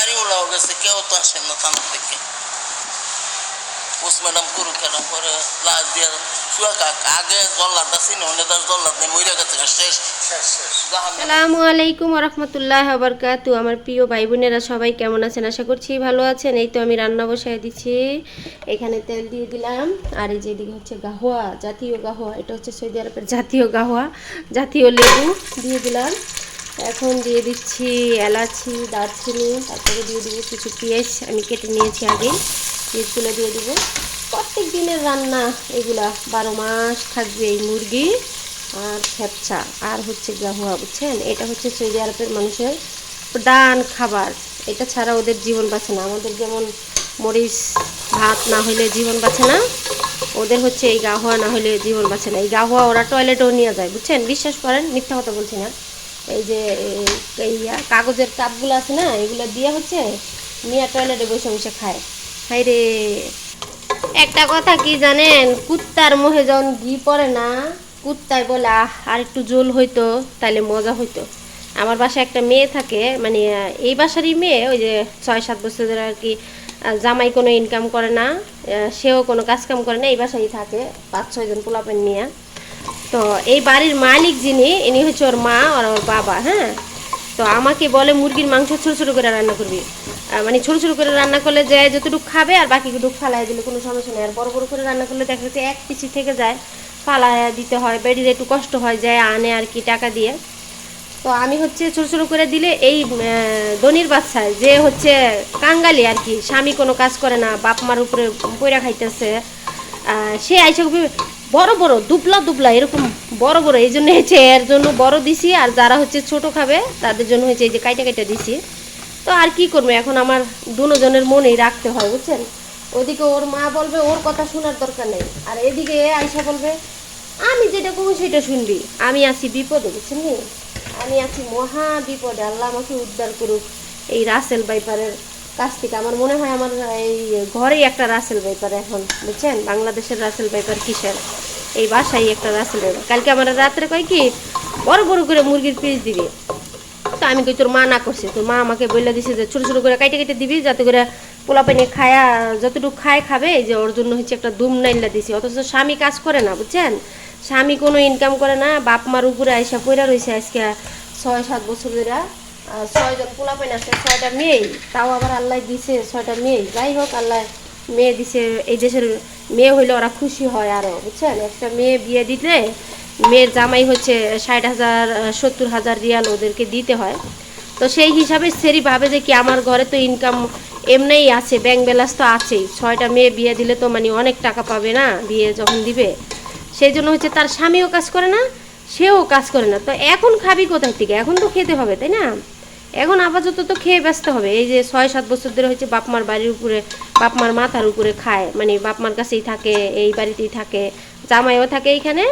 বাড়ি ওলাও গেছে কেউ তো আসেন না থানার থেকে পোস্টম্যাডাম করুক কেন পরে লাশ দিয়ে আমার প্রিয় ভাই বোনেরা, সবাই কেমন আছেন? আশা করছি ভালো আছেন। এই তো আমি রান্না বসায় দিচ্ছি। এখানে তেল দিয়ে দিলাম। আর এই যে এদিকে হচ্ছে গাহোয়া, জাতীয় গাহোয়া। এটা হচ্ছে সৌদি আরবের জাতীয় গাহোয়া। জাতীয় লেবু দিয়ে দিলাম। এখন দিয়ে দিচ্ছি এলাচি, দারচিনি, তারপরে দিয়ে দিব কিছু পেঁয়াজ। আমি কেটে নিয়েছি আগে। পেঁয়াজগুলো দিয়ে দিব। প্রত্যেক দিনের রান্না এগুলা বারো মাস থাকবে এই মুরগি আর খেপচা আর হচ্ছে গাহুয়া বুঝছেন? এটা হচ্ছে সৌদি আরবের মানুষের প্রধান খাবার। এটা ছাড়া ওদের জীবন বাঁচে না। আমাদের যেমন মরিচ, ভাত না হইলে জীবন বাঁচে না, ওদের হচ্ছে এই গাহুয়া না হলে জীবন বাঁচে না। এই গাহুয়া ওরা টয়লেটেও নিয়ে যায়, বুঝছেন? বিশ্বাস করেন, মিথ্যা কথা বলছি না। এই যে, এই- কাগজের কাপগুলো আছে না, এগুলো দিয়ে হচ্ছে, নিয়ে টয়লেটে বসে বসে খায়। হাই রে। একটা কথা কি জানেন, কুত্তার মোহে যখন ঘি পড়ে না, কুত্তায় বলে আর একটু জোল হইতো তাহলে মজা হইতো। আমার বাসায় একটা মেয়ে থাকে মানে এই বাসারই মেয়ে, ওই যে ছয় সাত বছর ধরে আর কি, জামাই কোনো ইনকাম করে না সেও কোনো কাজকাম করে না, এই বাসায় থাকে, পাঁচ ছয়জন পোলাপেন নিয়ে। তো এই বাড়ির মালিক যিনি ইনি হচ্ছে ওর মা আর ওর বাবা হ্যাঁ? তো আমাকে বলে মুরগির মাংস ছোটো ছোটো করে রান্না করবি। মানে ছোটো ছোটো করে রান্না করলে যে যতটুকু খাবে আর বাকিটুকু ফালাই দিলে কোনো সমস্যা নেই। আর বড় বড় করে রান্না করলে দেখা যাচ্ছে এক পিছি থেকে যায় ফালায় দিতে হয় বেডির একটু কষ্ট হয় যায় আনে আর কি টাকা দিয়ে। তো আমি হচ্ছে ছোটো ছোটো করে দিলে এই আহ, ধনির বাচ্চায় যে হচ্ছে কাঙ্গালি আর কি স্বামী কোনো কাজ করে না বাপ মার উপরে পয়রা খাইতেছে সে আইসা বড় বড়, দুবলা দুবলা, এরকম বড় বড়। এই জন্য হচ্ছে এর জন্য বড় দিছি, আর যারা হচ্ছে ছোট খাবে, তাদের জন্য হচ্ছে এই যে কাইটা কাইটা দিছি। তো আর কি করব, এখন আমার দুজনের মনেই রাখতে হয়, বুঝছেন? ওদিকে ওর মা বলবে, ওর কথা শোনার দরকার নেই। আর এদিকে এ আইসা বলবে, আমি যেটা কমু সেটা শুনবি। আমি আছি বিপদে, বুঝছেন আমি আছি মহা বিপদে, আল্লাহ আমাকে উদ্ধার করুক। এই রাসেল বাইপারের কাছ থেকে আমার মনে হয় আমার এই ঘরেই একটা রাসেল বাইপার এখন, বুঝছেন? বাংলাদেশের রাসেল বাইপার কিসের? এই বাসায় একটা রাসেল বাইপার কালকে আমার রাত্রে কয় কি, বড় বড় করে মুরগির পিস দিবি। তো আমি কই, তোর মা না করছে। তোর মা আমাকে বলে দিছে যে ছোটো ছোটো করে কাইটে কেটে দিবি, যাতে করে পোলা পানি খায়া, যতটুকু খায় খাবে, এই যে ওর জন্য হচ্ছে একটা দুম নাইল্লা দিছি। অথচ স্বামী কাজ করে না, বুঝছেন? স্বামী কোনো ইনকাম করে না, বাপ মার উপরে আইসা পইরা রয়েছে আজকে ছয় সাত বছর ধরে ছয়জন পোলা পানি আছে, ছয়টা মেয়ে। তাও আবার আল্লাহ দিছে ছয়টা মেয়ে। যাই হোক, আল্লাহ মেয়ে দিছে। এই দেশের মেয়ে হইলে ওরা খুশি হয় আরও বুঝছেন? একটা মেয়ে বিয়ে দিলে মেয়ের জামাই হচ্ছে ষাট হাজার, সত্তর হাজার রিয়াল ওদেরকে দিতে হয়। তো সেই হিসাবে সেরি ভাবে যে কি আমার ঘরে তো ইনকাম এমনিই আছে ব্যাংক ব্যালেন্স তো আছেই। ছয়টা মেয়ে বিয়ে দিলে তো মানে অনেক টাকা পাবে না বিয়ে যখন দিবে। সেই জন্য হচ্ছে তার স্বামীও কাজ করে না, সেও কাজ করে না। তো এখন খাবি কোথায় থেকে? এখন তো খেতে হবে, তাই না? এখন আপাতত তো খেয়ে ব্যস্ত হবে। এই যে ছয়, সাত বছর ধরে হচ্ছে বাপ মার বাড়ির উপরে বাপ মার মাথার উপরে খায়। মানে বাপ মার কাছেই থাকে, এই বাড়িতেই থাকে, জামাইও থাকে এইখানে,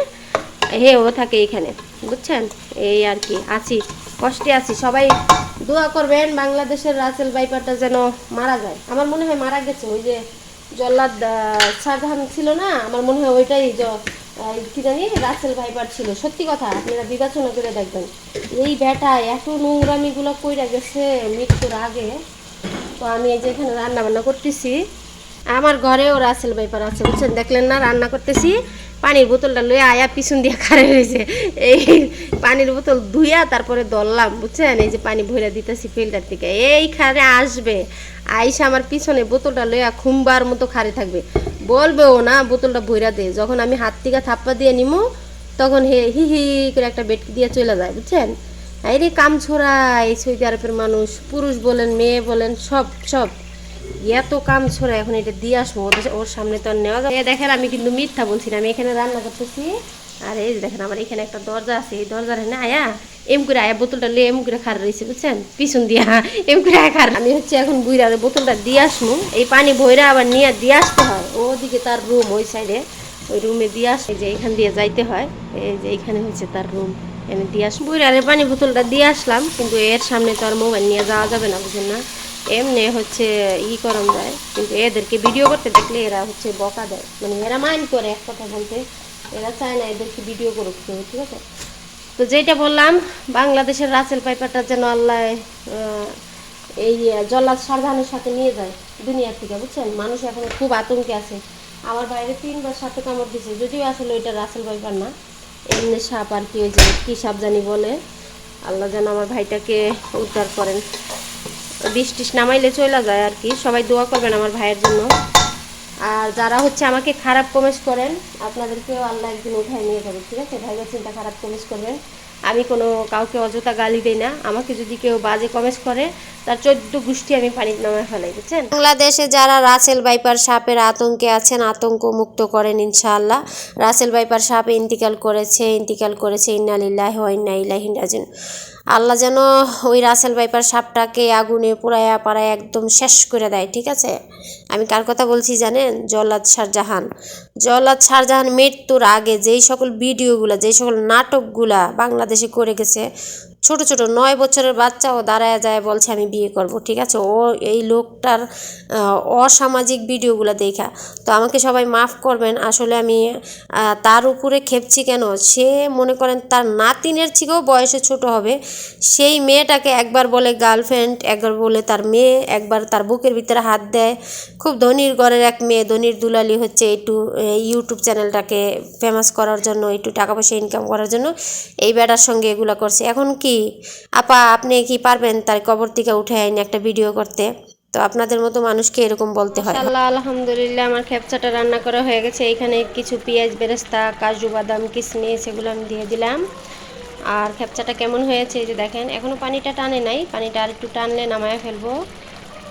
হেও থাকে এইখানে। বুঝছেন? এই আর কি, আছি, কষ্টে আছি। সবাই দোয়া করবেন বাংলাদেশের রাসেল বাইপারটা যেন মারা যায়। আমার মনে হয় মারা গেছে, ওই যে জল্লাদ শাহজাহান ছিল না, আমার মনে হয় ওইটাই কি জানি রাসেল ভাইপার ছিল। সত্যি কথা, আপনারা বিবেচনা করে দেখবেন। এই বেটা এত নোংরামিগুলো কইরা গেছে মৃত্যুর আগে। তো আমি এই যে এখানে রান্না বান্না করতেছি, আমার ঘরেও রাসেল ভাইপার আছে, বুঝছেন? দেখলেন না, রান্না করতেছি, পানির বোতলটা লয়ে আয়া পিছন দিয়ে খারে রয়েছে এই পানির বোতল ধুইয়া তারপরে দললাম বুঝছেন? এই যে পানি ভইরা দিতেছি ফিল্টার থেকে। এইখানে আসবে। আইসা আমার পিছনে বোতলটা লইয়া খুম্বার মতো খারে থাকবে। বলবেও না, বোতলটা ভইরা দে। যখন আমি হাত থেকে থাপ্পা দিয়ে নিমু, তখন হে, হি হি করে একটা বেটকি দিয়ে চলে যায়, বুঝছেন? এই রে কাম ছোড়া, এই সৌদি আরবের মানুষ, পুরুষ বলেন, মেয়ে বলেন, সব সব। এত কাম ছোড়া, এখন এটা দিয়ে আসব ওর সামনে তো আর নেওয়া যাবে দেখেন, আমি কিন্তু মিথ্যা বলছি না, আমি এখানে রান্না করতেছি। আর এই দেখেন, আমার এখানে একটা দরজা আছে, এই দরজার না আয়া, এম করে আয়া, বোতলটা লিয়ে এম করে খার রয়েছে বুঝছেন? পিছন দিয়া, এম করে আয়া খার আমি হচ্ছে এখন বুইরা বোতলটা দিয়ে আসব। এই পানি ভইরা আবার নিয়ে দিয়ে আসতে হয়। ওদিকে তার রুম ওই সাইডে ওই রুমে দিয়ে আসে, যে এখান দিয়ে যাইতে হয়। এই যে এখানে হচ্ছে তার রুম এনে দিয়ে আসব বুইরারে পানি বোতলটা দিয়ে আসলাম, কিন্তু এর সামনে তো আর মোবাইল নিয়ে যাওয়া যাবে না, বুঝেন না। এমনি হচ্ছে ই করাম যায়, কিন্তু এদেরকে ভিডিও করতে দেখলে এরা হচ্ছে বকা দেয়। মানে এরা মাইন্ড করে এক কথা বলতে, এরা চায় না এদেরকে ভিডিও করুক কেউ, ঠিক আছে? তো যেটা বললাম, বাংলাদেশের রাসেল পাইপারটা যেন আল্লাহ এই জল্লাদ সাবধানের সাথে নিয়ে যায় দুনিয়া থেকে, বুঝছেন? মানুষ এখন খুব আতঙ্কে আছে। আমার বাইরে তিনবার সাপে কামড় দিছে, যদিও আসলে ওইটা রাসেল ভাইপার না। এমনি সাপ আর কি ওই যে কী সাপ জানি বলে। আল্লাহ যেন আমার ভাইটাকে উদ্ধার করেন। বিষ টিস নামাইলে চলে যায় আর কি। সবাই দোয়া করবেন আমার ভাইয়ের জন্য। আর যারা হচ্ছে আমাকে খারাপ কমেন্টস করেন, আপনাদেরকেও আল্লাহ একদিন উঠায় নিয়ে যাবে, ঠিক আছে? ভাইবা চিন্তা খারাপ কমেন্টস করবেন। আমি কোনো কাউকে অযথা গালি দেই না। আমাকে যদি কেউ বাজে কমেন্ট করে, তার চোদ্দ গোষ্ঠী আমি পানির নামায় ফেলাই, বুঝছেন? বাংলাদেশে যারা রাসেল বাইপার সাপের আতঙ্কে আছেন আতঙ্ক মুক্ত করেন ইনশাআল্লাহ। রাসেল বাইপার সাপ ইন্তিকাল করেছে ইন্তিকাল করেছে, ইন্নালিল্লাহ ইন্না ইলাহিন রাজিউন। আল্লাহ যেন ওই রাসেল ভাইপার সাপটাকে আগুনে পোড়ায়া পাড়ায় একদম শেষ করে দেয়, ঠিক আছে? আমি কার কথা বলছি জানেন? জল্লাদ শাহজাহান জল্লাদ শাহজাহান মৃত্যুর আগে যেই সকল ভিডিওগুলা, যেই সকল নাটকগুলা বাংলাদেশে করে গেছে ছোট ছোট নয় বছরের বাচ্চাও দাঁড়ায় যায়, বলছে, আমি বিয়ে করব। ঠিক আছে? ও এই লোকটার অসামাজিক ভিডিওগুলো দেখা। তো আমাকে সবাই মাফ করবেন, আসলে আমি তার উপরে খেপছি কেন? সে মনে করেন তার নাতিনের থেকেও বয়সে ছোট হবে। সেই মেয়েটাকে একবার বলে গার্লফ্রেন্ড, একবার বলে তার মেয়ে, একবার তার বুকের ভিতরে হাত দেয়। খুব ধনির ঘরের এক মেয়ে, ধনির দুলালি হচ্ছে একটু ইউটিউব চ্যানেলটাকে ফেমাস করার জন্য, একটু টাকা পয়সা ইনকাম করার জন্য, এই বেটার সঙ্গে এগুলো করছে। এখন কি আপা, আপনি কি পারবেন? তার কবর থেকে উঠে আইনি একটা ভিডিও করতে। তো আপনাদের মতো মানুষকে এরকম বলতে হয়। আল্লাহ আলহামদুলিল্লাহ, আমার খেপচাটা রান্না করা হয়ে গেছে। এখানে কিছু পেঁয়াজ, বেরেস্তা, কাজু, বাদাম কিশমিশ এগুলো আমি দিয়ে দিলাম। আর খেপচাটা কেমন হয়েছে যে দেখেন, এখনও পানিটা টানে নাই। পানিটা আর একটু টানলে নামায় ফেলব।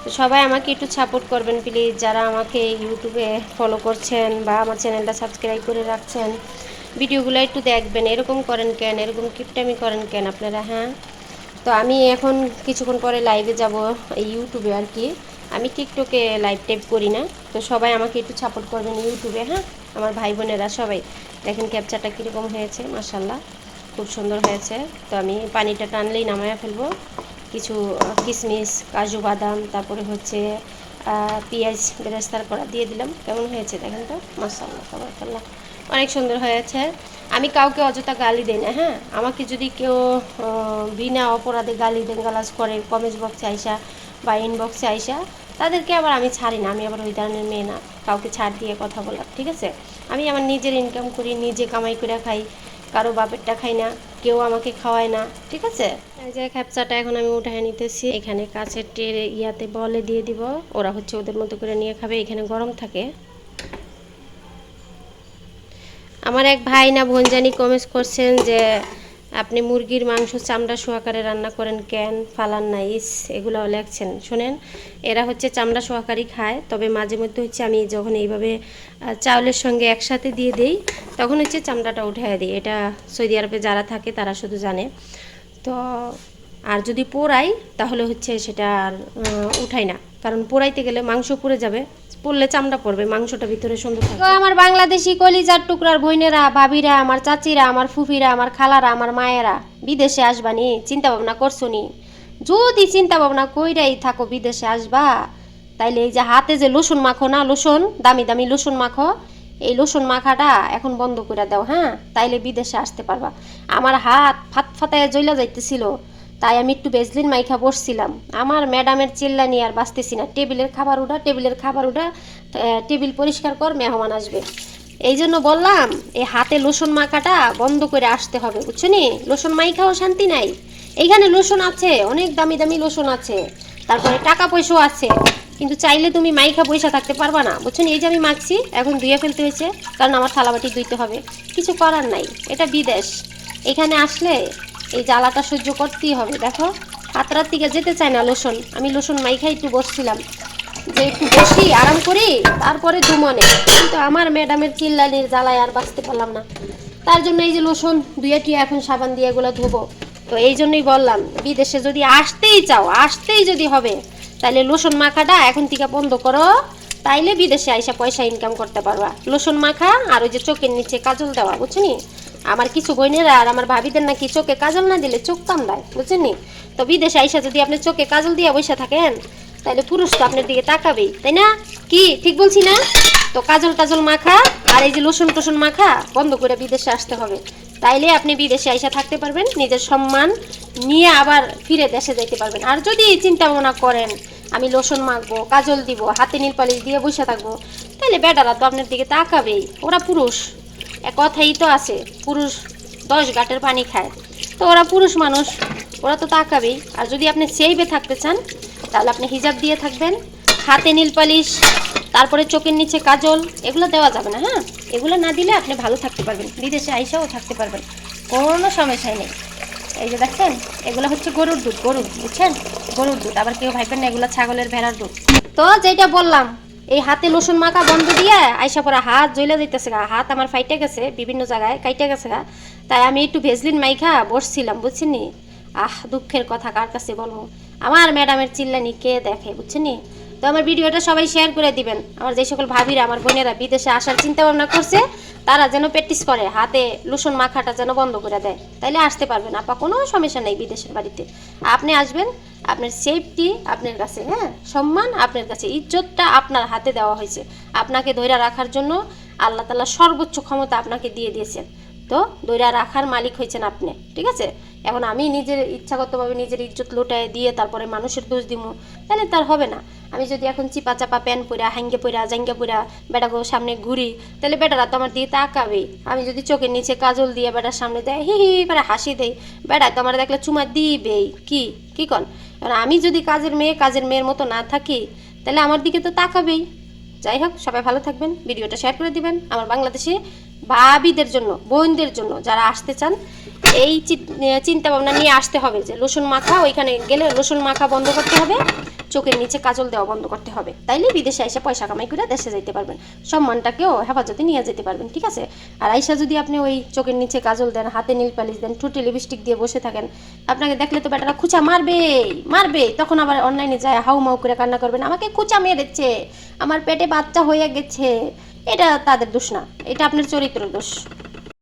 তো সবাই আমাকে একটু সাপোর্ট করবেন প্লিজ যারা আমাকে ইউটিউবে ফলো করছেন বা আমার চ্যানেলটা সাবস্ক্রাইব করে রাখছেন ভিডিওগুলো একটু দেখবেন, এরকম করেন কেন, এরকম কিপটামি করেন কেন আপনারা হ্যাঁ? তো আমি এখন কিছুক্ষণ পরে লাইভে যাব এই ইউটিউবে আর কি। আমি টিকটকে লাইভ টাইপ করি না, তো সবাই আমাকে একটু সাপোর্ট করবেন ইউটিউবে হ্যাঁ? আমার ভাই বোনেরা সবাই। দেখেন ক্যাপচারটা কীরকম হয়েছে মাসাল্লাহ খুব সুন্দর হয়েছে। তো আমি পানিটা টানলেই নামায়া ফেলব। কিছু কিশমিশ কাজু বাদাম, তারপরে হচ্ছে পেঁয়াজ বেরেস্তার করা দিয়ে দিলাম। কেমন হয়েছে দেখেন তো? মাসাল্লাহ তাবারাকাল্লাহ। অনেক সুন্দর হয়েছে আমি কাউকে অযথা গালি দিই না হ্যাঁ? আমাকে যদি কেউ বিনা অপরাধে গালি দেন গালাজ করে কমেন্ট বক্সে আইসা বা ইনবক্সে আইসা, তাদেরকে আবার আমি ছাড়ি না, আমি আবার ওই ধরনের মেয়ে না। কাউকে ছাড় দিয়ে কথা বলার, ঠিক আছে? আমি আমার নিজের ইনকাম করি, নিজে কামাই করে খাই, কারও বাপেরটা খাই না, কেউ আমাকে খাওয়ায় না, ঠিক আছে? এই যে খ্যাপচাটা এখন আমি উঠায় নিতেছি, এখানে কাছের টেরে ইয়াতে বলে দিয়ে দিব, ওরা হচ্ছে ওদের মতো করে নিয়ে খাবে, এখানে গরম থাকে। আমার এক ভাই না বোন জানি কমেন্টস করছেন যে, আপনি মুরগির মাংস চামড়া সোয়াকারে রান্না করেন ক্যান ফালান না, ইস এগুলো লেখছেন। শোনেন, এরা হচ্ছে চামড়া সোয়াকারি খায়, তবে মাঝে মধ্যে হচ্ছে আমি যখন এইভাবে চাউলের সঙ্গে একসাথে দিয়ে দিই, তখন হচ্ছে চামড়াটা উঠায় দিই। এটা সৌদি আরবে যারা থাকে তারা শুধু জানে। তো, আর যদি পোড়াই, তাহলে হচ্ছে সেটা আর উঠাই না। কারণ পোড়াইতে গেলে মাংস পুড়ে যাবে, পড়লে চামড়া পড়বে, মাংসটা ভিতরে সুন্দর থাকবে। আমার বাংলাদেশি কলিজার টুকরার বোনেরা, ভাবিরা, আমার চাচিরা, আমার ফুফিরা, আমার খালারা, আমার মায়েরা, বিদেশে আসবানি চিন্তা ভাবনা করছ নি? যদি চিন্তা ভাবনা কইরাই থাকো বিদেশে আসবা, তাইলে এই যে হাতে যে লসুন মাখো না, লসুন, দামি দামি লসুন মাখো, এই লসুন মাখাটা এখন বন্ধ করে দাও হ্যাঁ? তাইলে বিদেশে আসতে পারবা। আমার হাত ফাত ফাতায় জ্বলা যাইতেছিল। তাই আমি একটু বেজলিন মাইখা বসছিলাম। আমার ম্যাডামের চিল্লা নিয়ে আর বাঁচতেছি না। টেবিলের খাবার উঠা, টেবিলের খাবার উঠা টেবিল পরিষ্কার কর, মেহমান আসবে। এই জন্য বললাম, এই হাতে লসুন মাখাটা বন্ধ করে আসতে হবে, বুঝছ নি? লসুন মাইখাও শান্তি নাই। এইখানে লসুন আছে, অনেক দামি দামি লসুন আছে। তারপরে টাকা পয়সাও আছে। কিন্তু চাইলে তুমি মাইখা পয়সা থাকতে পারবা না, বুঝছ? এই যে আমি মাখছি, এখন ধুয়ে ফেলতে হয়েছে, কারণ আমার থালাবাটি ধুইতে হবে। কিছু করার নাই, এটা বিদেশ। এখানে আসলে এই জ্বালাটা সহ্য করতেই হবে, দেখো। হাতরার দিকে যেতে চায় না লোসন আমি লোসন মাইখাই একটু বসছিলাম। যে একটু বসি, আরাম করি, তারপরে দুমনে কিন্তু আমার ম্যাডামের চিল্লানির জ্বালায় আর বাঁচতে পারলাম না। তার জন্য এই যে লোসন দুইয়াটি এখন সাবান দিয়ে এগুলো ধুবো। তো এই জন্যই বললাম, বিদেশে যদি আসতেই চাও, আসতেই যদি হবে তাহলে লোসন মাখাটা এখন থেকে বন্ধ করো। তাইলে বিদেশে আইসা পয়সা ইনকাম করতে পারবা। লোসন মাখা আর ওই যে চোখের নিচে কাজল দেওয়া বুঝছনি আমার কিছু বোনেরা আর আমার ভাবিদের নাকি চোখে কাজল না দিলে চোখ কামড়ায় বুঝছেন তো বিদেশে আইসা যদি আপনি চোখে কাজল দিয়ে বসে থাকেন তাহলে পুরুষ তো আপনার দিকে তাকাবেই, তাই না? কি, ঠিক বলছি না? তো কাজল টাজল মাখা আর এই যে লোসন টোসন মাখা বন্ধ করে বিদেশে আসতে হবে। তাইলে আপনি বিদেশে আইসা থাকতে পারবেন, নিজের সম্মান নিয়ে আবার ফিরে দেশে যেতে পারবেন। আর যদি চিন্তা ভাবনা করেন, আমি লোশন মাখবো, কাজল দিব, হাতে নীল পালিশ দিয়ে বসে থাকব তাহলে বেটারা তো আপনার দিকে তাকাবেই, ওরা পুরুষ। কথাই তো আছে, পুরুষ দশ ঘাটের পানি খায়। তো ওরা পুরুষ মানুষ, ওরা তো তাকাবেই। আর যদি আপনি সেইবে থাকতে চান, তাহলে আপনি হিজাব দিয়ে থাকবেন, হাতে নীল পালিশ, তারপরে চোখের নিচে কাজল, এগুলো দেওয়া যাবে না হ্যাঁ? এগুলো না দিলে আপনি ভালো থাকতে পারবেন, বিদেশে আইসাও থাকতে পারবেন, কোনো সমস্যাই নেই। এই যে দেখছেন এগুলো হচ্ছে গরুর দুধ, গরুর বুঝছেন? গরুর দুধ, আবার কেউ ভাববেন না এগুলো ছাগলের ভেড়ার দুধ। তো যেটা বললাম এই হাতে লসুন মাখা বন্ধ দিয়ে আইসা পরে হাত জ্বলে দিতেছে গা, হাত আমার ফাইটে গেছে, বিভিন্ন জায়গায় কাইটে গেছে গা। তাই আমি একটু ভেজলিন মাইখা বসছিলাম, বুঝছেন? নি আহ, দুঃখের কথা কার কাছে বলব? আমার ম্যাডামের চিল্লানি কে দেখে, বুঝছেন? নি তো আমার ভিডিওটা সবাই শেয়ার করে দিবেন। আমার যে সকল ভাবিরা, আমার বোনেরা বিদেশে আসার চিন্তা ভাবনা করছে, তারা যেন প্র্যাকটিস করে, হাতে লুসন মাখাটা যেন বন্ধ করে দেয়। তাইলে আসতে পারবেন, আপা, কোনো সমস্যা নেই বিদেশের বাড়িতে। আপনি আসবেন আপনার সেফটি আপনার কাছে হ্যাঁ? সম্মান আপনার কাছে, ইজ্জতটা আপনার হাতে দেওয়া হয়েছে। আপনাকে ধৈর্য রাখার জন্য আল্লাহ তালা সর্বোচ্চ ক্ষমতা আপনাকে দিয়ে দিয়েছেন। তো দৈরা রাখার মালিক হয়েছেন আপনি, ঠিক আছে? এখন আমি নিজের ইচ্ছাগতভাবে নিজের ইজ্জত লোটায় দিয়ে তারপরে মানুষের দোষ দিব তাহলে তার হবে না। আমি যদি এখন চিপা চাপা প্যান পরা হাঙ্গে পরা জাঙ্গা পরা বেটাকে সামনে ঘুরি, তাহলে বেটারা তো আমার দিকে তাকাবেই। আমি যদি চোখের নিচে কাজল দিয়ে বেটার সামনে দেয়, হি হি করে হাসি দেই বেটা তো আমার দেখলে চুমা দিবেই। কি? কি কন? এবার আমি যদি কাজের মেয়ে, কাজের মেয়ের মতো না থাকি, তাহলে আমার দিকে তো তাকাবেই। যাই হোক, সবাই ভালো থাকবেন, ভিডিওটা শেয়ার করে দিবেন। আমার বাংলাদেশে ভাবিদের জন্য, বোনদের জন্য যারা আসতে চান এই চিন্তা ভাবনা নিয়ে আসতে হবে যে রসুন মাখা, ওইখানে গেলে রসুন মাখা বন্ধ করতে হবে, চোখের নিচে কাজল দেওয়া বন্ধ করতে হবে। তাইলে বিদেশে এসে পয়সা কামাই করে দেশে যেতে পারবেন, সম্মানটাকেও হেফাজতে নিয়ে যেতে পারবেন, ঠিক আছে? আর আইসা যদি আপনি ওই চোখের নিচে কাজল দেন, হাতে নীল পালিশ দেন, ঠুটি লিপস্টিক দিয়ে বসে থাকেন, আপনাকে দেখলে তো বেটারা খুচা মারবে মারবে তখন আবার অনলাইনে যায় হাউ মাউ করে কান্না করবেন, আমাকে খুচা মেরেছে আমার পেটে বাচ্চা হয়ে গেছে। এটা তাদের দোষ না, এটা আপনার চরিত্র দোষ।